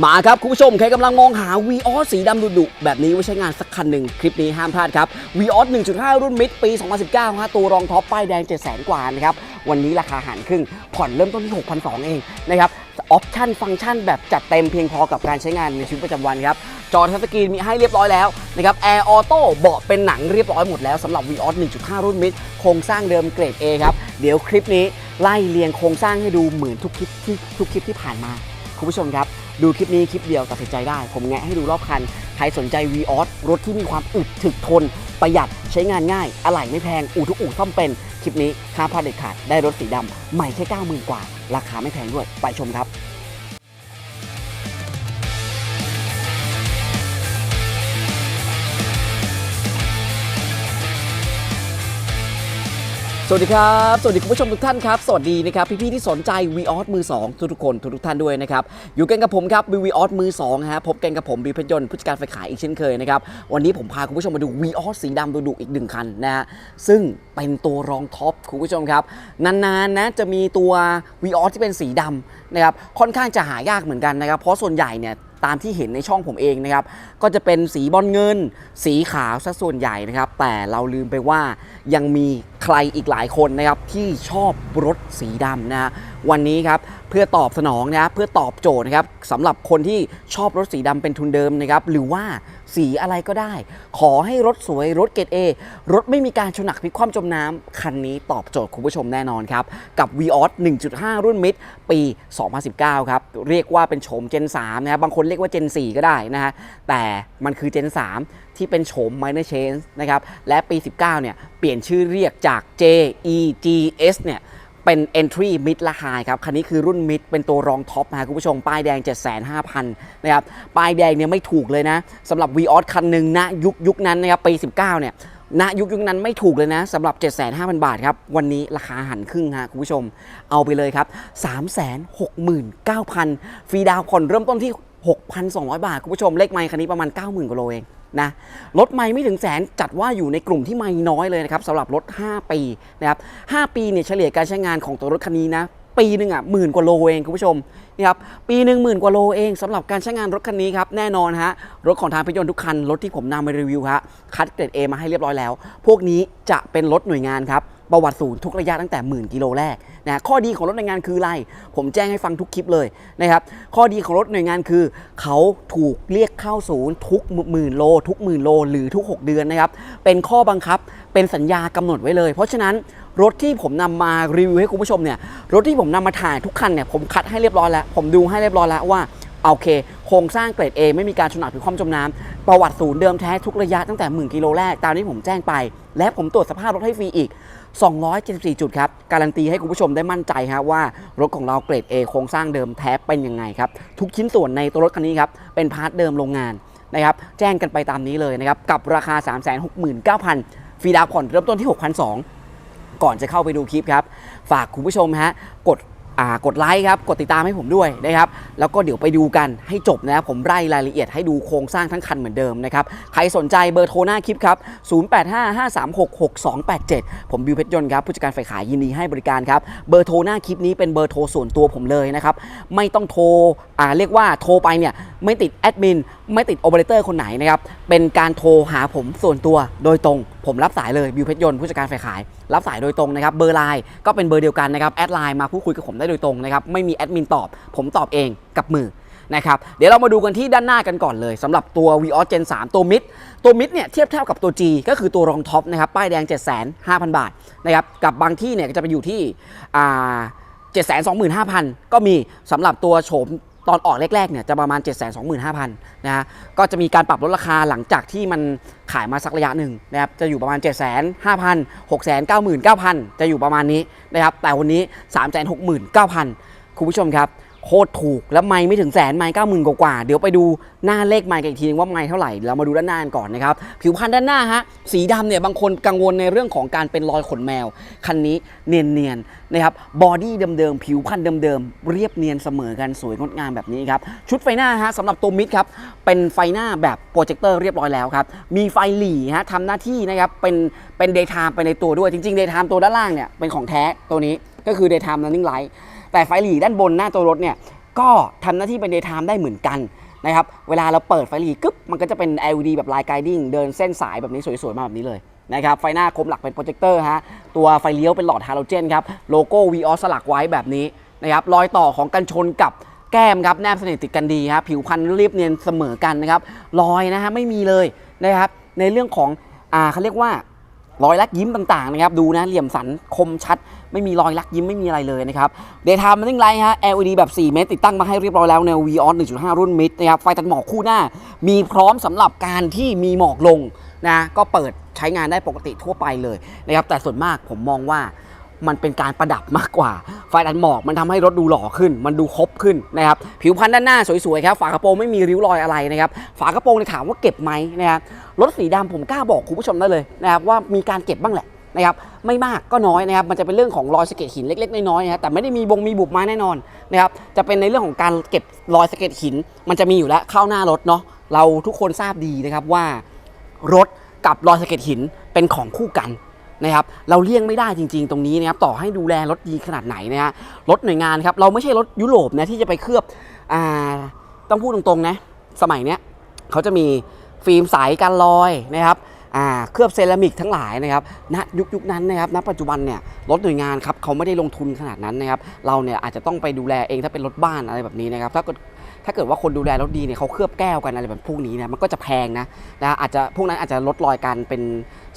มาครับ คุณผู้ชม ใครกำลังมองหา v ีออสสีดำดุๆแบบนี้ไว้ใช้งานสักคันหนึ่งคลิปนี้ห้ามพลาดครับ v ีออส1.5 รุ่นมิดปี 2019ฮะตัวรองท็อปป้ายแดง 700,000 กว่านะครับ วันนี้ราคาหันครึ่ง ผ่อนเริ่มต้นที่ 6,200 เองนะครับออปชั่นฟังก์ชันแบบจัดเต็มเพียงพอกับการใช้งานในชีวิตประจำวันครับจอทัชสกรีนมีให้เรียบร้อยแล้วนะครับแอร์ออโต้เบาะเป็นหนังเรียบร้อยหมดแล้วสำหรับ v ีออส1.5 รุ่นมิดโครงสร้างเดิมเกรด A ครับเดี๋ยวคลิปนี้ไล่เรียงโครงสร้างให้ดูเหมือนทุกคลิปที่ทุกคลิปที่ผ่านมาคุณผู้ชมครับ ดูคลิปนี้คลิปเดียวตัดสินใจได้ ผมแงะให้ดูรอบคัน ใครสนใจ v ีออสรถที่มีความอึดถึกทน ประหยัดใช้งานง่าย อะไหล่ไม่แพง อู่ทุกอู่ซ่อมเป็น คลิปนี้ค่าพลาดเด็ดขาดได้รถสีดำใหม่แค่ 90,000 กว่า ราคาไม่แพงด้วย ไปชมครับ วัสดีครับ สวัสดีคุณผู้ชมทุกท่านครับ สวัสดีนะครับพี่ๆที่สนใจ v ีออสมือ 2 ทุกๆคนทุกๆท่านด้วยนะครับ อยู่กันกับผมครับวีออสมือ2ฮะพบกันกับผมบีพชรยนต์ผู้จัดการไฟขายอีกเช่นเคยนะครับ วันนี้ผมพาคุณผู้ชมมาดู v ีออสสีดำดุๆอีกหนึ่งคันนะฮะ ซึ่งเป็นตัวรองท็อปคุณผู้ชมครับ นานๆนะจะมีตัว v ีออสที่เป็นสีดำนะครับค่อนข้างจะหายากเหมือนกันนะครับเพราะส่วนใหญ่เนี่ย ตามที่เห็นในช่องผมเองนะครับ ก็จะเป็นสีบอลเงิน สีขาวซะส่วนใหญ่นะครับ แต่เราลืมไปว่ายังมีใครอีกหลายคนนะครับที่ชอบรถสีดำนะฮะวันนี้ครับเพื่อตอบสนองนะเพื่อตอบโจทย์นะครับสำหรับคนที่ชอบรถสีดำเป็นทุนเดิมนะครับ หรือว่า สีอะไรก็ได้ ขอให้รถสวยรถเกรดเอรถไม่มีการชนหนักพลิกคว่ำจมน้ำคันนี้ตอบโจทย์คุณผู้ชมแน่นอนครับ กับ v ีออส1.5 รุ่นมิดปี 2019 ครับ เรียกว่าเป็นโฉม Gen 3นะครับบางคนเรียกว่า Gen 4 ก็ได้นะฮะแต่มันคือ Gen 3 ที่เป็นโฉม minor change นะครับและปี 19 เนี่ยเปลี่ยนชื่อเรียกจาก JEGS เนี่ย เป็น entry mid ราคาครับ คันนี้คือรุ่น mid เป็นตัวรองท็อปนะคุณผู้ชม ป้ายแดง 75,000 นะครับ ป้ายแดงเนี่ยไม่ถูกเลยนะสำหรับ v ีออสคันหนึ่งนะยุคยุคนั้นนะครับปี 19 เนี่ยณยุคยุคนั้นไม่ถูกเลยนะสำหรับ 7,500 บาทครับ วันนี้ราคาหันครึ่งฮะคุณผู้ชม เอาไปเลยครับ 369,000 ฟรีดาวน์ผ่อนเริ่มต้นที่ 6,200 บาท คุณผู้ชมเลขไมค์คันนี้ประมาณ 90,000กว่าโลเอง นะรถไม่ไม่ถึงแสนจัดว่าอยู่ในกลุ่มที่ไม่น้อยเลยนะครับสำหรับรถ 5 ปีนะครับ5ปีเนี่ยเฉลี่ยการใช้งานของตัวรถคันนี้นะปีหนึ่งอะหมื่นกว่าโลเองคุณผู้ชมนี่ครับปีหนึ่งหมื่นกว่าโลเองสำหรับการใช้งานรถคันนี้ครับแน่นอนฮะรถของทางพยนต์ทุกคัน รถที่ผมนำมารีวิวฮะคัดเกรด A มาให้เรียบร้อยแล้ว พวกนี้จะเป็นรถหน่วยงานครับ ประวัติศูนย์ทุกระยะตั้งแต่หมื่นกิโลแรกนะข้อดีของรถหน่วยงานคืออะไร ผมแจ้งให้ฟังทุกคลิปเลยนะครับข้อดีของรถหน่วยงานคือ เขาถูกเรียกเข้าศูนย์ทุกหมื่นโล ทุกหมื่นโล หรือทุก 6 เดือนนะครับเป็นข้อบังคับเป็นสัญญากำหนดไว้เลย เพราะฉะนั้นรถที่ผมนำมารีวิวให้คุณผู้ชมเนี่ยรถที่ผมนำมาถ่ายทุกคันเนี่ยผมคัดให้เรียบร้อยแล้ว ผมดูให้เรียบร้อยแล้วว่า โอเค โครงสร้างเกรด A ไม่มีการชนหนักหรือความจมน้ำประวัติศูนย์เดิมแท้ทุกระยะตั้งแต่หมื่นกิโลแรก ตามที่ผมแจ้งไป และผมตรวจสภาพรถให้ฟรีอีก 274 จุดครับ การันตีให้คุณผู้ชมได้มั่นใจฮะว่ารถของเราเกรด A โครงสร้างเดิมแท้เป็นยังไงครับ ทุกชิ้นส่วนในตัวรถคันนี้ครับ เป็นพาร์ทเดิมโรงงานนะครับ แจ้งกันไปตามนี้เลยนะครับ กับราคา 369,000ฟรีดาวน์ผ่อนเริ่มต้นที่ 6,200ก่อนจะเข้าไปดูคลิปครับ ฝากคุณผู้ชมฮะ กด กดไลค์ครับ กดติดตามให้ผมด้วยนะครับ แล้วก็เดี๋ยวไปดูกันให้จบนะครับ ผมไล่รายละเอียดให้ดูโครงสร้างทั้งคันเหมือนเดิมนะครับ ใครสนใจเบอร์โทรหน้าคลิปครับ 0855366287 ผมบิวเพชรยนต์ครับ ผู้จัดการฝ่ายขายยินดีให้บริการครับ เบอร์โทรหน้าคลิปนี้เป็นเบอร์โทรส่วนตัวผมเลยนะครับ ไม่ต้องโทรอ่าเรียกว่าโทรไปเนี่ยไม่ติดแอดมินไม่ติดโอเปอเรเตอร์คนไหนนะครับ เป็นการโทรหาผมส่วนตัวโดยตรง ผมรับสายเลยบิวเพชรยนต์ผู้จัดการฝ่ายขาย รับสายโดยตรงนะครับเบอร์ไลน์ก็เป็นเบอร์เดียวกันนะครับแอดไลน์มาพูดคุยกับผมได้โดยตรงนะครับไม่มีแอดมินตอบ ผมตอบเองกับมือนะครับเดี๋ยวเรามาดูกันที่ด้านหน้ากันก่อนเลยสำหรับตัว v ีออ Gen 3ตัวมิดตัวมิดเนี่ยเทียบเท่ากับตัว G ก็คือตัวรองท็อปนะครับป้ายแดง 7,500บาทนะครับกับบางที่เนี่ยก็จะไปอยู่ที่อ่า725,000 ก็มีสำหรับตัวโฉม ตอนออกแรกๆเนี่ยจะประมาณ 725,000นะฮะก็จะมีการปรับลดราคาหลังจากที่มันขายมาสักระยะหนึ่งนะครับจะอยู่ประมาณ 7 5 0 0 0 699,000 จะอยู่ประมาณนี้นะครับแต่วันนี้ 369,000 คุณผู้ชมครับ โคตรถูกแล้วไม่ไม่ถึงแสนไม่เก้าหมื่นกว่า เดี๋ยวไปดูหน้าเลขไม่กันอีกทีนึงว่าไม่เท่าไหร่เรามาดูด้านหน้ากันก่อนนะครับ ผิวพรรณด้านหน้าฮะสีดำเนี่ยบางคนกังวลในเรื่องของการเป็นรอยขนแมว คันนี้เนียนๆนะครับบอดี้เดิมๆผิวพรรณเดิมๆเรียบเนียนเสมอกันสวยงดงามแบบนี้ครับชุดไฟหน้าฮะสำหรับตัวมิดครับเป็นไฟหน้าแบบโปรเจคเตอร์เรียบร้อยแล้วครับมีไฟหลีฮะทำหน้าที่นะครับเป็นเป็นเดย์ไทม์ไปในตัวด้วยจริงๆเดย์ไทม์ตัวด้านล่างเนี่ยเป็นของแท้ตัวนี้ก็คือ daytime running light แต่ไฟหลีด้านบนหน้าตัวรถเนี่ยก็ทำหน้าที่เป็น daytime ได้เหมือนกันนะครับเวลาเราเปิดไฟหลีกึ๊บมันก็จะเป็น LED แบบ line guiding เดินเส้นสายแบบนี้สวยๆมาแบบนี้เลยนะครับไฟหน้าคมหลักเป็นโปรเจคเตอร์ฮะตัวไฟเลี้ยวเป็นหลอดฮาโลเจนครับโลโก้ v ีออสลักไว้แบบนี้นะครับรอยต่อของกันชนกับแก้มครับแนบสนิทติดกันดีครับผิวพรรณเรียบเนียนเสมอกันนะครับรอยนะฮะไม่มีเลยนะครับในเรื่องของอ่าเขาเรียกว่ารอยลักยิ้มต่างๆนะครับดูนะเหลี่ยมสันคมชัด ไม่มีรอยลักยิ้มไม่มีอะไรเลยนะครับเดย์ไทม์มันนิ่งไลท์ฮะ LED แบบ 4 เมตรติดตั้งมาให้เรียบร้อยแล้วใน v ีออส1.5 รุ่นมิดนะครับไฟตัดหมอกคู่หน้า มีพร้อมสำหรับการที่มีหมอกลงนะก็เปิดใช้งานได้ปกติทั่วไปเลยนะครับแต่ส่วนมากผมมองว่ามันเป็นการประดับมากกว่า ไฟตัดหมอกมันทำให้รถดูหล่อขึ้น มันดูครบขึ้นนะครับ ผิวพรรณด้านหน้าสวยๆครับ ฝากระโปรงไม่มีริ้วรอยอะไรนะครับ ฝากระโปรงเนี่ยถามว่าเก็บไหมนะครับ รถสีดำผมกล้าบอกคุณผู้ชมได้เลยนะครับว่ามีการเก็บบ้างแหละ นะครับไม่มากก็น้อยนะครับมันจะเป็นเรื่องของรอยสะเก็ดหินเล็กๆน้อยๆนะแต่ไม่ได้มีบงมีบุบม้แน่นอนนะครับจะเป็นในเรื่องของการเก็บรอยสะเก็ดหิน มันจะมีอยู่แล้วเข้าหน้ารถเนาะเราทุกคนทราบดีนะครับว่ารถกับรอยสะเก็ดหินเป็นของคู่กันนะครับเราเลี่ยงไม่ได้จริง ๆ ตรงนี้นะครับต่อให้ดูแลรถดีขนาดไหนนะฮะรถหน่วยงานครับเราไม่ใช่รถยุโรปนะที่จะไปเคลือบอ่าต้องพูดตรงๆนะสมัยเนี้ยเขาจะมีฟิล์มใสกันรอยนะครับ เคลือบเซรามิกทั้งหลายนะครับณยุคยุคนั้นนะครับณปัจจุบันเนี่ยรถหน่วยงานครับเขาไม่ได้ลงทุนขนาดนั้นนะครับเราเนี่ยอาจจะต้องไปดูแลเองถ้าเป็นรถบ้านอะไรแบบนี้นะครับถ้าเกิดถ้าเกิดว่าคนดูแลรถดีเนี่ยเขาเคลือบแก้วกันอะไรแบบพวกนี้เนี่ยมันก็จะแพงนะนะอาจจะพวกนั้นอาจจะลดรอยการเป็น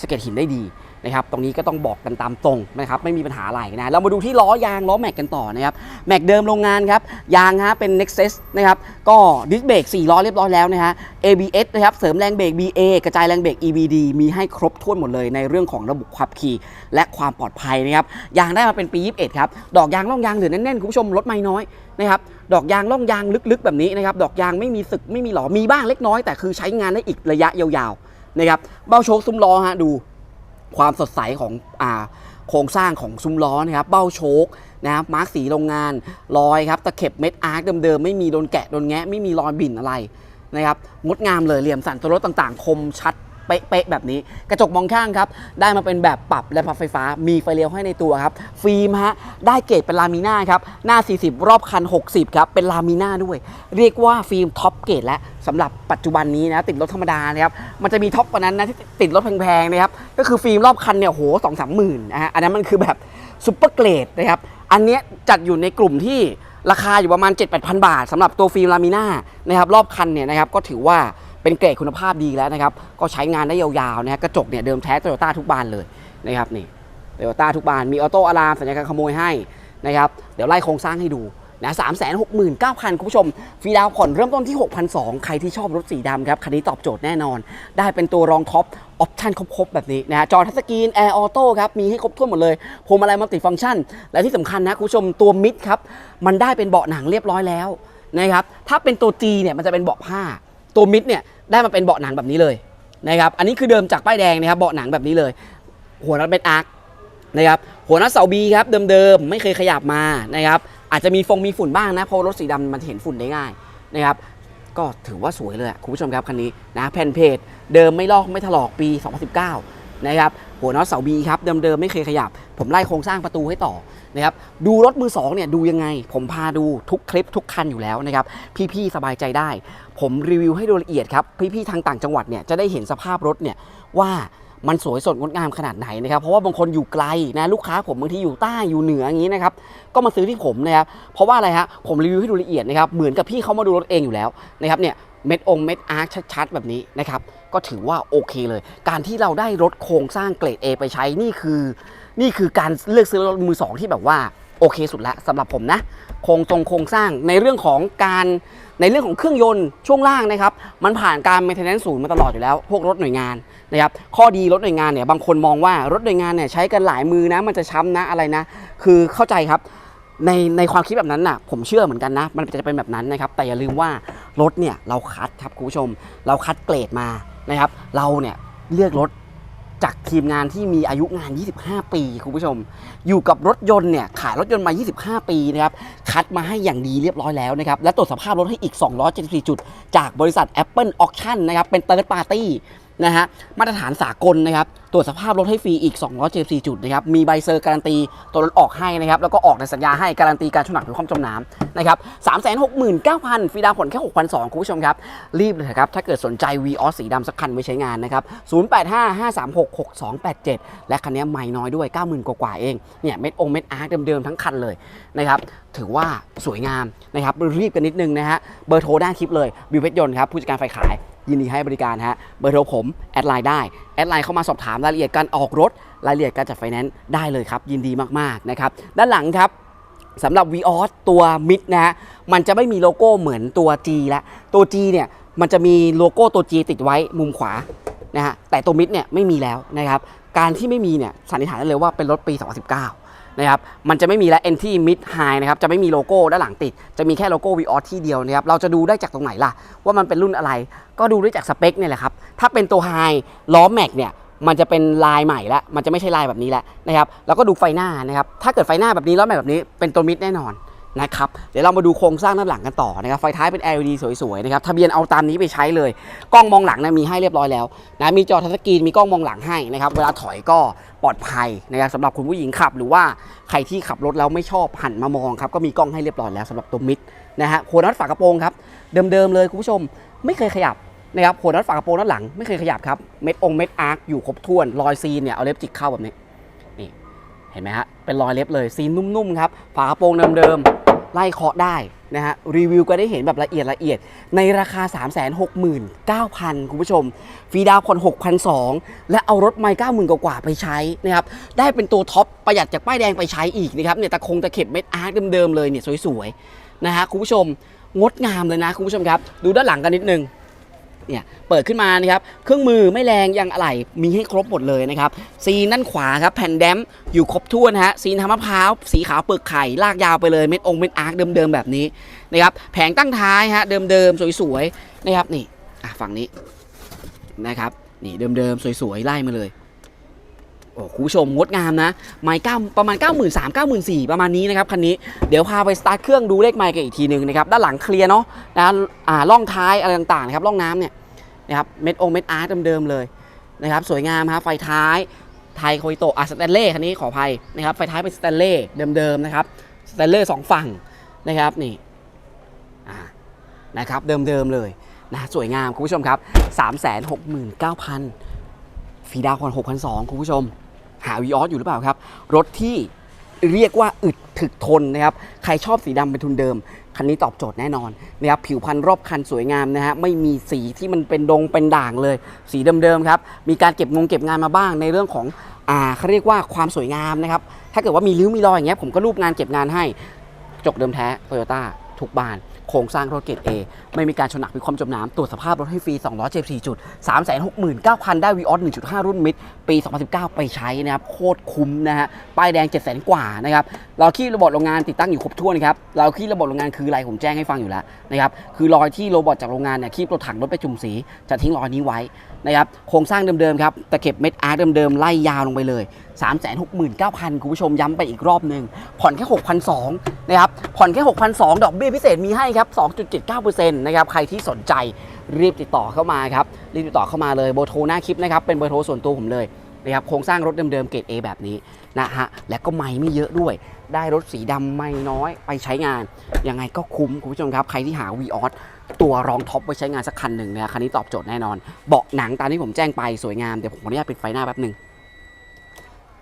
สะเก็ดหินได้ดี นะครับตรงนี้ก็ต้องบอกกันตามตรงนะครับไม่มีปัญหาอะไรนะเรามาดูที่ล้อยางล้อแม็กกันต่อนะครับแม็กเดิมโรงงานครับยางฮะเป็น Nexus นะครับก็ดิสเบรก4ล้อเรียบร้อยแล้วนะฮะ ABS นะครับเสริมแรงเบรก BA กระจายแรงเบรก EBD มีให้ครบถ้วนหมดเลยในเรื่องของระบบขับขี่และความปลอดภัยนะครับยางได้มาเป็นปี 21 ครับ ดอกยางร่องยางเหลือแน่นๆคุณผู้ชมรถไม่น้อยนะครับดอกยางล่องยางลึกๆ แบบนี้นะครับดอกยางไม่มีสึกไม่มีหลอมีบ้างเล็กน้อยแต่คือใช้งานได้อีกระยะยาวๆนะครับเบ้าโชคซุ้มล้อฮะดู ความสดใสของอ่าโครงสร้างของซุ้มล้อนะครับเบ้าโชคนะครับมาร์กสีโรงงานรอยครับตะเข็บเม็ดอาร์คเดิมๆ ไม่มีโดนแกะโดนแงะไม่มีรอยบิ่นอะไรนะครับงดงามเลยเหลี่ยมสันตัวรถต่างๆ คมชัด เป๊ะๆแบบนี้ กระจกมองข้างครับ ได้มาเป็นแบบปรับและพับไฟฟ้า มีไฟเลี้ยวให้ในตัวครับ ฟิล์มฮะ ได้เกรดเป็นลามิน่าครับ หน้า 40 รอบคัน 60 ครับ เป็นลามิน่าด้วย เรียกว่าฟิล์มท็อปเกรดแล้วสำหรับปัจจุบันนี้นะ ติดรถธรรมดานะครับ มันจะมีท็อปกว่านั้นนะที่ติดรถแพงๆนะครับ ก็คือฟิล์มรอบคันเนี่ยโหสองสามหมื่นนะฮะ อันนั้นมันคือแบบซุปเปอร์เกรดนะครับ อันนี้จัดอยู่ในกลุ่มที่ราคาอยู่ประมาณ 7-8,000 บาทสำหรับตัวฟิล์มลามิน่านะครับรอบคันเนี่ยนะครับก็ถือว่า เป็นเกรดคุณภาพดีแล้วนะครับ ก็ใช้งานได้ยาวๆนะฮะกระจกเนี่ยเดิมแท้โตโยต้าทุกบานเลยนะครับนี่โตโยต้าทุกบานมีออโต้อะลามสัญญาการขโมยให้นะครับเดี๋ยวไล่โครงสร้างให้ดูนะสามแสนหกหมื่นเก้าพันคุณผู้ชม ฟรีดาวน์ผ่อนเริ่มต้นที่ 6,200 ใครที่ชอบรถสีดำครับ คันนี้ตอบโจทย์แน่นอน ได้เป็นตัวรองท็อป ออปชั่นครบ ๆ แบบนี้นะฮะจอทัชสกรีน แอร์ออโต้ครับ มีให้ครบถ้วนหมดเลยพวงมาลัยมัลติฟังก์ชัน และที่สำคัญนะ คุณผู้ชมตัวมิดครับ มันได้เป็นเบาะหนังเรียบร้อยแล้วนะครับถ้าเป็นตัว G เนี่ยมันจะเป็นเบาะผ้าตัวมิดเนี่ย ได้มาเป็นเบาะหนังแบบนี้เลยนะครับ อันนี้คือเดิมจากป้ายแดงนะครับเบาะหนังแบบนี้เลย หัวน็อตเป็นอาร์คนะครับหัวน็อตเสาบีครับเดิมๆไม่เคยขยับมานะครับอาจจะมีฟงมีฝุ่นบ้างนะเพราะรถสีดำมันเห็นฝุ่นได้ง่ายนะครับก็ถือว่าสวยเลยคุณผู้ชมครับคันนี้นะแผ่นเพจเดิมไม่ลอกไม่ถลอกปี 2019 นะครับหัวน็อตเสาบีครับเดิมๆไม่เคยขยับ ผมไล่โครงสร้างประตูให้ต่อ นะครับดูรถมือสองเนี่ยดูยังไง ผมพาดูทุกคลิปทุกคันอยู่แล้วนะครับพี่ๆสบายใจได้ ผมรีวิวให้โดยละเอียดครับพี่ๆทางต่างจังหวัดเนี่ยจะได้เห็นสภาพรถเนี่ยว่ามันสวยสดงดงามขนาดไหนนะครับ เพราะว่าบางคนอยู่ไกลนะลูกค้าผมบางทีอยู่ใต้อยู่เหนืออย่างนี้นะครับ ก็มาซื้อที่ผมนะครับ เพราะว่าอะไรฮะผมรีวิวให้ดูละเอียดนะครับ เหมือนกับพี่เขามาดูรถเองอยู่แล้วนะครับเนี่ยเม็ดองเม็ดอาร์คชัดๆ แบบนี้นะครับ ก็ถือว่าโอเคเลย การที่เราได้รถโครงสร้างเกรด A ไปใช้นี่คือ นี่คือการเลือกซื้อรถมือสองที่แบบว่าโอเคสุดแล้วสำหรับผมนะโครงตรงโครงสร้างในเรื่องของการในเรื่องของเครื่องยนต์ช่วงล่างนะครับ มันผ่านการ maintenance ศูนย์มาตลอดอยู่แล้ว พวกรถหน่วยงานนะครับ ข้อดีรถหน่วยงานเนี่ยบางคนมองว่ารถหน่วยงานเนี่ยใช้กันหลายมือนะ มันจะช้ำนะอะไรนะ คือเข้าใจครับ ในในความคิดแบบนั้นน่ะ ผมเชื่อเหมือนกันนะ มันจะเป็นแบบนั้นนะครับ แต่อย่าลืมว่ารถเนี่ยเราคัดครับคุณผู้ชม เราคัดเกรดมานะครับ เราเนี่ยเลือกรถ จากทีมงานที่มีอายุงาน 25 ปีคุณผู้ชม อยู่กับรถยนต์เนี่ยขายรถยนต์มา 25 ปีนะครับคัดมาให้อย่างดีเรียบร้อยแล้วนะครับและตรวจสภาพรถให้อีก 274 จุด จากบริษัท Apple Auction นะครับเป็น Third Party นะฮะมาตรฐานสากลนะครับตรวจสภาพรถให้ฟรีอีก274จุดนะครับมีใบเซอร์การันตีตัวรถออกให้นะครับแล้วก็ออกในสัญญาให้การันตีการชนหนักหรือความจมน้ำนะครับ369,000ฟรีดาวผ่อนแค่6,200คุณผู้ชมครับรีบเลยครับถ้าเกิดสนใจ v ีออสสีดำสักคันไว้ใช้งานนะครับ0855366287และคันนี้ไม่น้อยด้วย90,000กว่าเองเนี่ยเม็ดองเม็ดอาร์เดิมๆทั้งคันเลยนะครับถือว่าสวยงามนะครับรีบกันนิดนึงนะฮะเบอร์โทรด้านคลิปเลยบิวเพชรยนต์ครับผู้จัดการฝ่ายขาย ยินดีให้บริการฮะเบอร์โทรผม แอดไลน์ได้ แอดไลน์เข้ามาสอบถามรายละเอียดการออกรถ รายละเอียดการจัดไฟแนนซ์ได้เลยครับ ยินดีมากๆนะครับด้านหลังครับสำหรับ v ีออสตัวมิดนะฮะมันจะไม่มีโลโก้เหมือนตัว G ละตัว G เนี่ยมันจะมีโลโก้ตัว G ติดไว้มุมขวานะฮะแต่ตัวมิดเนี่ยไม่มีแล้วนะครับการที่ไม่มีเนี่ยสันนิษฐานได้เลยว่าเป็นรถปี 2019 นะครับมันจะไม่มีแล้ว NT Mid High นะครับจะไม่มีโลโก้ด้านหลังติด จะมีแค่โลโก้ Vios ที่เดียวนะครับเราจะดูได้จากตรงไหนล่ะ ว่ามันเป็นรุ่นอะไร ก็ดูได้จากสเปคเนี่ยแหละครับถ้าเป็นตัว High ล้อแม็กเนี่ยมันจะเป็นลายใหม่แล้ว มันจะไม่ใช่ลายแบบนี้แล้วนะครับแล้วก็ดูไฟหน้านะครับถ้าเกิดไฟหน้าแบบนี้แล้วแบบนี้เป็นตัวมิดแน่นอน นะครับเดี๋ยวเรามาดูโครงสร้างด้านหลังกันต่อนะครับไฟท้ายเป็น LED สวยๆนะครับทะเบียนเอาตามนี้ไปใช้เลยกล้องมองหลังนะมีให้เรียบร้อยแล้วนะมีจอทัชสกรีนมีกล้องมองหลังให้นะครับเวลาถอยก็ปลอดภัยนะครับสำหรับคุณผู้หญิงขับ หรือว่าใครที่ขับรถแล้วไม่ชอบหันมามองครับก็มีกล้องให้เรียบร้อยแล้วสำหรับตัวมิดนะฮะโคนัทฝากระโปรงครับเดิมๆเลยคุณผู้ชมไม่เคยขยับนะครับหัวน็อตฝากระโปรงด้านหลังไม่เคยขยับครับเม็ดองเม็ดอาร์คอยู่ครบถ้วนรอยซีนเนี่ยเอาเล็บจิกเข้าแบบนี้ เห็นไหมฮะ เป็นรอยเล็บเลยซีนนุ่มๆครับ ฝากระโปรงเดิมๆ ไล่เคาะได้นะฮะ รีวิวก็ได้เห็นแบบละเอียดละเอียด ในราคา 369,000 คุณผู้ชม ฟรีดาวน์ผ่อน6,200 และเอารถไม่90,000 กว่าๆไปใช้นะครับ ได้เป็นตัวท็อปประหยัดจากป้ายแดงไปใช้อีกนะครับเนี่ยตะคงตะเข็บเม็ดอาร์คเดิมๆเลยเนี่ยสวยๆนะฮะคุณผู้ชมงดงามเลยนะคุณผู้ชมครับ ดูด้านหลังกันนิดนึง เนี่ยเปิดขึ้นมานะครับเครื่องมือไม่แรงยังอะไรมีให้ครบหมดเลยนะครับซีนด้านขวาครับแผ่นแดมอยู่ครบถ้วนะฮะซีนทำมะพร้าวสีขาวเปลือกไข่ลากยาวไปเลยเม็ดองค์เม็ดอาร์คเดิมๆแบบนี้นะครับแผงตั้งท้ายฮะเดิมๆสวยๆนะครับนี่อะฝั่งนี้นะครับนี่เดิมๆสวยๆไล่มาเลย โอ้คุณผู้ชมงดงามนะ ไมค์เก้าประมาณ 9 3 0 0 0 9 4 0 0 0ประมาณนี้นะครับคันนี้เดี๋ยวพาไปสตาร์ทเครื่องดูเลขไมค์กันอีกทีหนึ่งนะครับด้านหลังเคลียร์เนาะนะอ่าล่องท้ายอะไรต่างๆนะครับล่องน้ำเนี่ยนะครับเม็ดองเม็ดอาร์ตเดิมๆเลยนะครับสวยงามครับไฟท้ายไทยโคอิโตะอะสแตนเล่คันนี้ขออภัยนะครับไฟท้ายเป็นสแตนเล่เดิมๆนะครับสแตนเล่สองฝั่งนะครับนี่อ่านะครับเดิมๆเลยนะสวยงามคุณผู้ชมครับ 369,000ฟีดาวน์ผ่อน6,200 คุณผู้ชม หาวีออสอยู่หรือเปล่าครับ รถที่เรียกว่าอึดถึกทนนะครับ ใครชอบสีดำเป็นทุนเดิม คันนี้ตอบโจทย์แน่นอนนะครับ ผิวพรรณรอบคันสวยงามนะฮะ ไม่มีสีที่มันเป็นดงเป็นด่างเลย สีเดิมๆครับ มีการเก็บงงเก็บงานมาบ้างในเรื่องของ อ่าเขาเรียกว่าความสวยงามนะครับ ถ้าเกิดว่ามีริ้วมีรอยอย่างเงี้ยผมก็รูปงานเก็บงานให้ จกเดิมแท้โตโยต้าทุกบาน โครงสร้างรถเกรด A ไม่มีการชนหนักมีความจมน้ำตรวจสภาพรถให้ฟรี 274 จุด 369,000 ได้ v ีออส1.5 รุ่นมิด ปี 2019 ไปใช้นะครับ โคตรคุ้มนะฮะ ป้ายแดง 700,000 กว่านะครับ เราคีบระบบโรงงานติดตั้งอยู่ครบถ้วนครับ เราคีบระบบโรงงานคืออะไรผมแจ้งให้ฟังอยู่แล้วนะครับ คือรอยที่โรบอทจากโรงงานเนี่ยคีบรถถังรถไปจุ่มสี จะทิ้งรอยนี้ไว้นะครับ โครงสร้างเดิมๆครับ ตะเข็บเม็ดอาร์ตเดิมๆไล่ยาวลงไปเลย 369,000 คุณผู้ชมย้ำไปอีกรอบหนึ่งผ่อนแค่ 6,200 นะครับ ผ่อนแค่ 6,200 ดอกเบี้ยพิเศษมีให้ครับ 2.79%นะครับ ใครที่สนใจรีบติดต่อเข้ามาครับ รีบติดต่อเข้ามาเลยเบอร์โทรหน้าคลิปนะครับ เป็นเบอร์โทรส่วนตัวผมเลยนะครับ โครงสร้างรถเดิมๆ เกรด A แบบนี้นะฮะ และก็ไม่ไม่เยอะด้วย ได้รถสีดำไม่น้อยไปใช้งาน ยังไงก็คุ้มคุณผู้ชมครับ ใครที่หา v ีออสตัวรองท็อปไว้ใช้งานสักคันหนึ่งเนะคันนี้ตอบโจทย์แน่นอน เบาะหนังตามที่ผมแจ้งไปสวยงาม เดี๋ยวผมขออนุญาตปิดไฟหน้าแป๊บหนึ่ง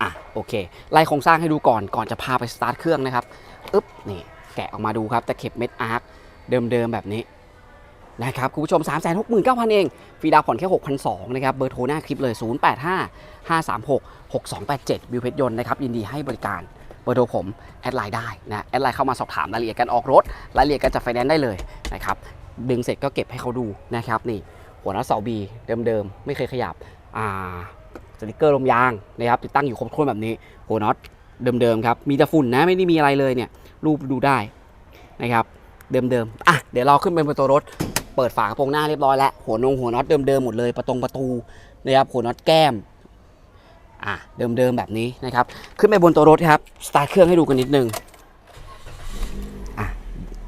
อะโอเค ไล่โครงสร้างให้ดูก่อนก่อนจะพาไปสตาร์ทเครื่องนะครับอึ๊บนี่แกะออกมาดูครับตะเข็บเม็ดอาร์คเดิมๆแบบนี้นะครับคุณผู้ชม 3 6 9 0 0 0 เองฟรีดาวผ่อนแค่ 6,200นะครับเบอร์โทรหน้าคลิปเลย 085 536 6287บิวเพชรยนต์นะครับยินดีให้บริการเบอร์โทรผม แอดไลน์ได้นะแอดไลน์เข้ามาสอบถามรายละเอียดการออกรถ รายละเอียดการจัดไฟแนนซ์ได้เลยนะครับดึงเสร็จก็เก็บให้เขาดูนะครับนี่หัวน็อตเสาบีเดิมๆ ไม่เคยขยับอ่า ติกเกอร์ลมยางนะครับติดตั้งอยู่ครบถ้วนแบบนี้หัวน็อตเดิมๆครับมีแต่ฝุ่นนะไม่ได้มีอะไรเลยเนี่ยรูปดูได้นะครับเดิมๆอะเดี๋ยวเราขึ้นไปบนตัวรถเปิดฝากระโปรงหน้าเรียบร้อยแล้วหัวนงหัวน็อตเดิมๆหมดเลยประตงประตูนะครับหัวน็อตแก้มอะเดิมๆแบบนี้นะครับขึ้นไปบนตัวรถครับสตาร์ทเครื่องให้ดูกันนิดนึงอะ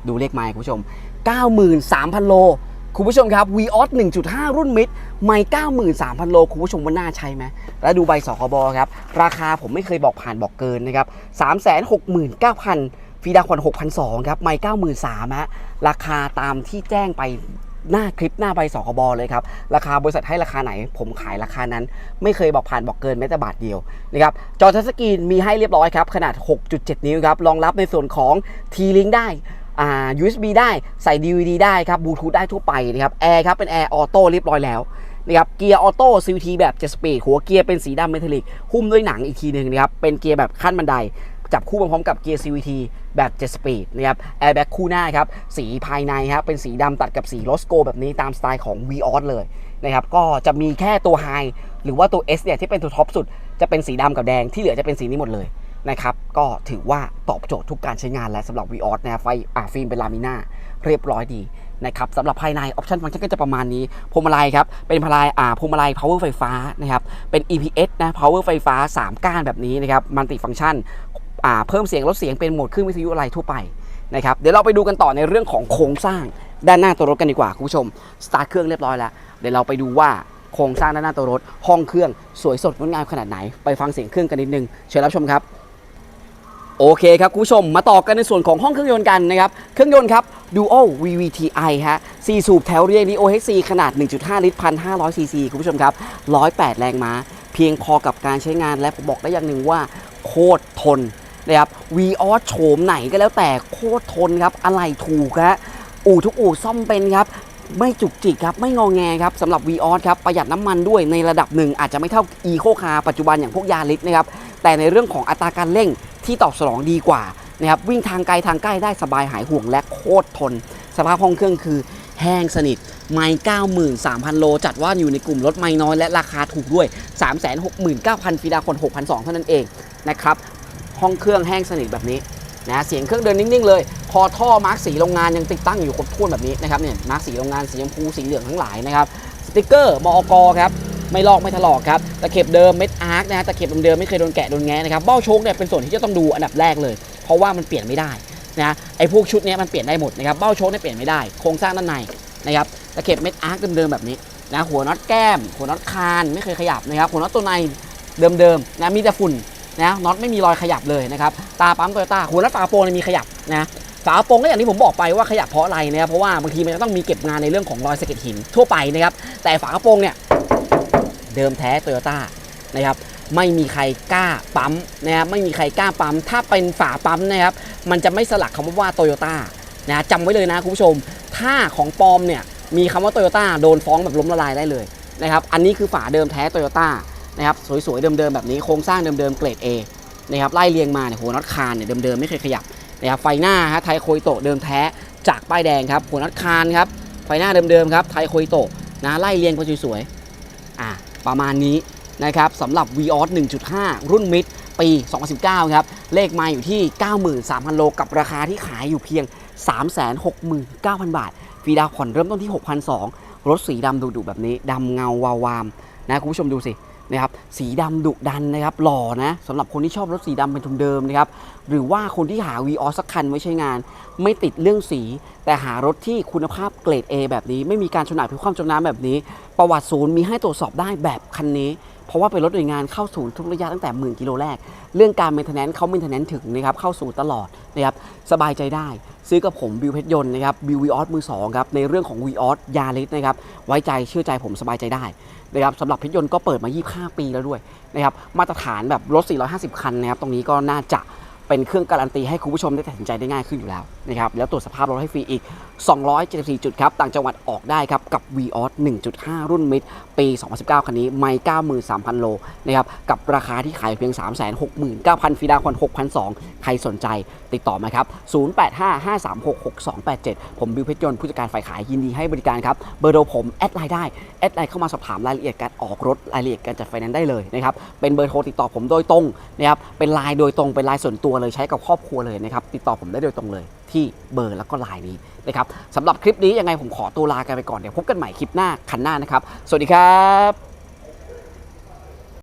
ดูเลขไมล์คุณผู้ชม 93,000 โลคุณผู้ชมครับ v ีออส1.5 รุ่นมิด ไม่ 93,000 โล คุณผู้ชมว่าน่าใช้ไหม แล้วดูใบสคบครับ ราคาผมไม่เคยบอกผ่านบอกเกินนะครับ369,000ฟีดาคอน6,200ครับ ไม่93,000ฮะ ราคาตามที่แจ้งไปหน้าคลิปหน้าใบสคบเลยครับ ราคาบริษัทให้ราคาไหน ผมขายราคานั้น ไม่เคยบอกผ่านบอกเกินแม้แต่บาทเดียวนะครับจอทัชสกรีนมีให้เรียบร้อยครับ ขนาด 6.7 นิ้วครับรองรับในส่วนของ T-Link ได้อ่า USB ได้ใส่ DVD ได้ครับบลูทูธได้ทั่วไปนะครับแอร์ครับเป็นแอร์ออโต้เรียบร้อยแล้ว นะครับเกียร์ออโต้ CVT แบบ7สปีดหัวเกียร์เป็นสีดำเมทัลลิกหุ้มด้วยหนังอีกทีหนึ่งนะครับเป็นเกียร์แบบขั้นบันได จับคู่มาพร้อมกับเกียร์ CVT แบบ7สปีดนะครับแอร์แบ็กคู่หน้าครับสีภายในครับเป็นสีดำตัดกับสีโลสโกแบบนี้ตามสไตล์ของ v ีออสเลยนะครับก็จะมีแค่ตัวไฮหรือว่าตัว S เนี่ยที่เป็นตัวท็อปสุดจะเป็นสีดำกับแดงที่เหลือจะเป็นสีนี้หมดเลยนะครับก็ถือว่าตอบโจทย์ทุกการใช้งานและสำหรับ v ีออสนะไฟอ่าฟิล์มเป็นลามิน่าเรียบร้อยดี นะครับสำหรับภายในออปชันฟังก์ชันก็จะประมาณนี้พวงมาลัยครับ เป็นพวงมาลัยอ่าพวงมาลัย power ไฟฟ้านะครับ เป็น EPS นะ power ไฟฟ้า 3 ก้านแบบนี้นะครับมัลติฟังก์ชันอ่าเพิ่มเสียงลดเสียงเป็นโหมดคลื่นวิทยุอะไรทั่วไปนะครับเดี๋ยวเราไปดูกันต่อในเรื่องของโครงสร้างด้านหน้าตัวรถกันดีกว่าคุณผู้ชมสตาร์ทเครื่องเรียบร้อยแล้วเดี๋ยวเราไปดูว่าโครงสร้างด้านหน้าตัวรถ ห้องเครื่องสวยสดงดงามขนาดไหน ไปฟังเสียงเครื่องกันนิดนึงเชิญรับชมครับ โอเคครับคุณผู้ชมมาต่อกันในส่วนของห้องเครื่องยนต์กันนะครับ เครื่องยนต์ครับ Duo VVTi ฮะ4สูบแถวเรียง Neo HC ขนาด 1.5 ลิตร 1,500 ซีซีคุณผู้ชมครับ 108 แรงม้า เพียงพอกับการใช้งานและผมบอกได้อย่างหนึ่งว่า โคตรทนนะครับ v ีออสโฉมไหนก็แล้วแต่โคตรทนครับ อะไรถูกฮะอู่ทุกอู่ซ่อมเป็นครับไม่จุกจิกครับ ไม่งอแงครับสำหรับ v ีออสครับ ประหยัดน้ำมันด้วยในระดับหนึ่งอาจจะไม่เท่า Eco Car ปัจจุบันอย่างพวกยาริสนะครับ แต่ในเรื่องของอัตราการเร่งที่ตอบสนองดีกว่านะครับวิ่งทางไกลทางใกล้ได้สบายหายห่วงและโคตรทน สภาพห้องเครื่องคือแห้งสนิท ไม่93,000 โล จัดว่าอยู่ในกลุ่มรถไม่น้อยและราคาถูกด้วย 369,000ฟีดาคน6,200 เท่านั้นเองนะครับห้องเครื่องแห้งสนิทแบบนี้นะเสียงเครื่องเดินนิ่งๆเลยพอท่อมาร์กสีโรงงานยังติดตั้งอยู่ครบถ้วนแบบนี้นะครับเนี่ยมาร์กสีโรงงานสีชมพูสีเหลืองทั้งหลายนะครับสติกเกอร์มอกครับ ไม่ลอกไม่ถลอกครับตะเข็บเดิมเม็ดอาร์คนะฮะตะเข็บเดิมไม่เคยโดนแกะโดนแงะนะครับเบ้าโชคเนี่ยเป็นส่วนที่จะต้องดูอันดับแรกเลย เพราะว่ามันเปลี่ยนไม่ได้นะไอ้พวกชุดเนี้ยมันเปลี่ยนได้หมดนะครับเบ้าโชคเนี่ยเปลี่ยนไม่ได้โครงสร้างด้านในนะครับตะเข็บเม็ดอาร์คเดิมๆแบบนี้นะหัวน็อตแก้ม หัวน็อตคานไม่เคยขยับนะครับหัวน็อตตัวในเดิมๆนะมีแต่ฝุ่นนะน็อตไม่มีรอยขยับเลยนะครับตาปั๊มโตโยต้าหัวน็อตฝากระโปรงเนี่ยมีขยับนะฝากระโปรงก็อย่างที่ผมบอกไปว่าขยับเพราะอะไรนะครับเพราะว่าบางทีมันจะต้องมีเก็บงานในเรื่องของรอยสะเก็ดหินทั่วไปนะครับแต่ฝากระโปรงเนี่ย เดิมแท้โตโยต้านะครับไม่มีใครกล้าปั๊มนะครับไม่มีใครกล้าปั๊ม ถ้าเป็นฝาปั๊มนะครับมันจะไม่สลักคำว่าโตโยต้านะจำไว้เลยนะคุณผู้ชม ถ้าของปลอมเนี่ยมีคำว่าโตโยต้าโดนฟ้องแบบล้มละลายได้เลยนะครับอันนี้คือฝาเดิมแท้โตโยต้านะครับสวยๆเดิมๆแบบนี้โครงสร้างเดิมๆเกรด A นะครับไล่เรียงมาเนี่ยหัวน็อตคานเนี่ยเดิมๆไม่เคยขยับนะครับไฟหน้าฮะไทโคยโตเดิมแท้จากป้ายแดงครับหัวน็อตคานครับไฟหน้าเดิมๆครับไทโคยโตนะไล่เรียงไปสวยๆอะ ประมาณนี้นะครับสำหรับ v ีออส1.5 รุ่นมิดปี 2019 ครับ เลขมาอยู่ที่ 93,000 โล กับราคาที่ขายอยู่เพียง 369,000 บาท ฟรีดาวผ่อนเริ่มต้นที่ 6,200 รถสีดำดุๆแบบนี้ดำเงาวาวามนะคุณผู้ชมดูสิ นะครับสีดำดุดันนะครับหล่อนะสำหรับคนที่ชอบรถสีดำเป็นทุนเดิมนะครับหรือว่าคนที่หา v ีออสักคันไว้ใช้งาน ไม่ติดเรื่องสี แต่หารถที่คุณภาพเกรด A แบบนี้ ไม่มีการชนหนักพิความจมน้ำแบบนี้ ประวัติศูนย์มีให้ตรวจสอบได้แบบคันนี้ เพราะว่าเป็นรถหน่วยงานเข้าศูนย์ทุกระยะตั้งแต่หมื่นกิโลแรก เรื่องการเมนเทนแนนซ์เขาเมนเทนแนนซ์ถึงนะครับเข้าศูนย์ตลอดนะครับสบายใจได้ ซื้อกับผมบิวเพชรยนต์นะครับบิววีออสมือสองครับในเรื่องของวีออสยาริสนะครับไว้ใจเชื่อใจผมสบายใจได้นะครับสำหรับเพชรยนต์ก็เปิดมา 25 ปีแล้วด้วยนะครับมาตรฐานแบบรถ 450 คันนะครับตรงนี้ก็น่าจะเป็นเครื่องการันตีให้คุณผู้ชมได้ตัดสินใจได้ง่ายขึ้นอยู่แล้วนะครับแล้วตรวจสภาพรถให้ฟรีอีก 274 จุดครับ ต่างจังหวัดออกได้ครับ กับ v ีออส1.5 รุ่นมิด ปี 2019 คันนี้ ไม่ 93,000 โลนะครับ กับราคาที่ขายเพียง 369,000 ฟีดาคอน6,200ใครสนใจติดต่อมาครับ 0855366287 ผมบิวเพชรยนต์ผู้จัดการฝ่ายขายยินดีให้บริการครับ เบอร์โทรผม แอดไลน์ได้ แอดไลน์เข้ามาสอบถามรายละเอียดการออกรถรายละเอียดการจัดไฟแนนซ์ได้เลยนะครับ เป็นเบอร์โทรติดต่อผมโดยตรงนะครับ เป็นไลน์โดยตรง เป็นไลน์ส่วนตัวเลยใช้กับครอบครัวเลยนะครับ ติดต่อผมได้โดยตรงเลยที่เบอร์แล้วก็ไลน์นี้นะครับสำหรับคลิปนี้ยังไงผมขอตัวลากันไปก่อนเดี๋ยวพบกันใหม่คลิปหน้าคันหน้านะครับ สวัสดีครับ